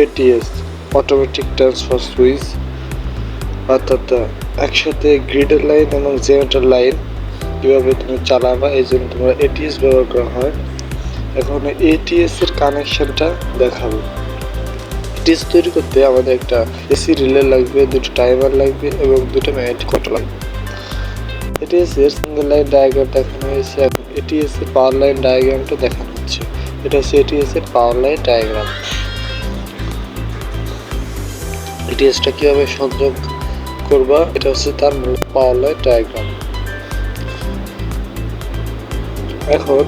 ATS automatic transfer switch অর্থাৎ একসাথে গ্রিডের লাইন এবং জেনারেটর লাইন কীভাবে তুমি চালাবা, এই জন্য তোমরা এটিএস ব্যবহার করা হয়। এখন এটিএস এর কানেকশনটা দেখাবো। এটিএস তৈরি করতে আমাদের একটা এসি রিলে লাগবে, দুটো টাইমার লাগবে এবং দুটো ম্যাগনেটিক কন্ট্রোল লাগবে। এটিএস এর সিঙ্গেল লাইন ডায়াগ্রাম দেখানো হয়েছে এখন এটিএস এর পাওয়ার লাইন ডায়াগ্রামটা দেখানো হচ্ছে। এটা হচ্ছে এটিএস এর পাওয়ার লাইন ডায়াগ্রাম এটিএসটা কীভাবে সংযোগ করবা, এটা হচ্ছে তার মূল পাওয়ার লাইন ডায়াগ্রাম এখন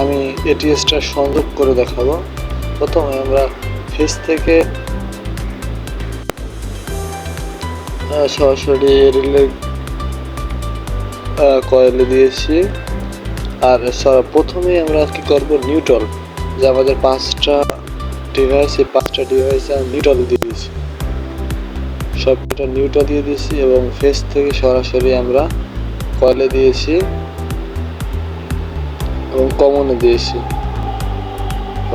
আমি এটিএসটা সংযোগ করে দেখাবো। প্রথমে আমরা ফেস থেকে সরাসরি রিলে কয়েলে দিয়েছি। আর প্রথমেই আমরা কি করব? নিউট্রাল যে আমাদের পাঁচটা ডিভাইস এই পাঁচটা ডিভাইসে আমি নিউট্রাল দিয়ে দিয়েছি। সবটা নিউট্রাল দিয়ে দিয়েছি এবং ফেস থেকে সরাসরি আমরা কয়েলে দিয়েছি এবং কমনে দিয়েছি।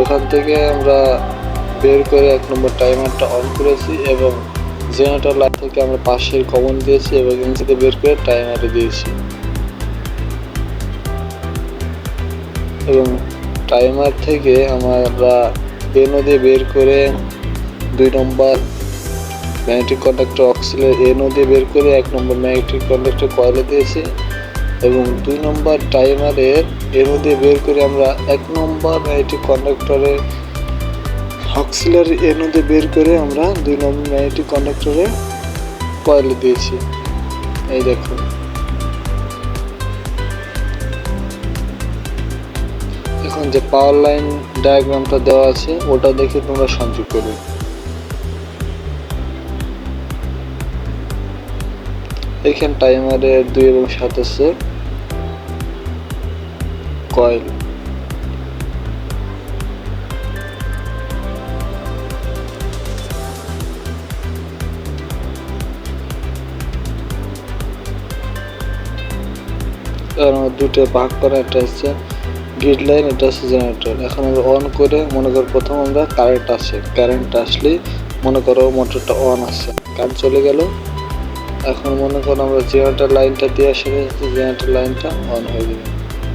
ওখান থেকে আমরা বের করে এক নম্বর টাইমারটা অন করেছি এবং জেনারেটর লাইট থেকে আমরা পাশের কমন দিয়েছি এবং থেকে বের করে টাইমারে দিয়েছি। এবং টাইমার থেকে আমরা এনও দিয়ে বের করে দুই নম্বর ম্যাগনেটিক কন্ডাক্টর অক্সিলের এনও দিয়ে বের করে এক নম্বর ম্যাগনেটিক কন্ডাক্টর কয়েলে দিয়েছি এবং দুই নম্বর টাইমারের এনও দিয়ে বের করে আমরা এক নম্বর ম্যাগনেটিক কন্ডাক্টরের অক্সিলারি এনও দিয়ে বের করে আমরা দুই নম্বর ম্যাগনেটিক কন্ডাক্টরে কয়েলে দিয়েছি। এই দেখুন। এখন যে পাওয়ার লাইন ডায়াগ্রামটা দেওয়া আছে, ওটা দেখে তোমরা সংযোগ করবে। এখানে টাইমারের দুই এবং সাত আছে। কয়েল। দুটো ভাগ করা একটা হচ্ছে গ্রিড লাইন এটা হচ্ছে জেনারেটর এখন আমরা অন করে মনে করো প্রথম আমরা কারেন্ট আসে কারেন্ট আসলেই মনে করো মোটরটা অন আছে। কারেন্ট চলে গেল। এখন মনে করো আমরা জেনারেটর লাইনটা দিয়ে আসলে জেনারেটর লাইনটা অন হয়ে যাবে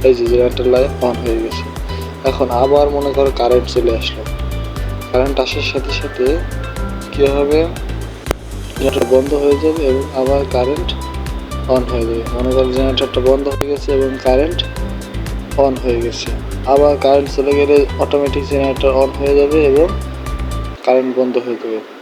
এই যে জেনারেটর লাইন অন হয়ে গেছে। এখন আবার মনে করো কারেন্ট চলে আসলো। কারেন্ট আসার সাথে সাথে কী হবে? জেনারেটর বন্ধ হয়ে যাবে এবং আবার কারেন্ট অন হয়ে যাবে। মনে করো জেনারেটরটা বন্ধ হয়ে গেছে এবং কারেন্ট অন হয়ে গেছে। আবার কারেন্ট চলে গেলে অটোমেটিক জেনারেটর অন হয়ে যাবে এবং কারেন্ট বন্ধ হয়ে যাবে।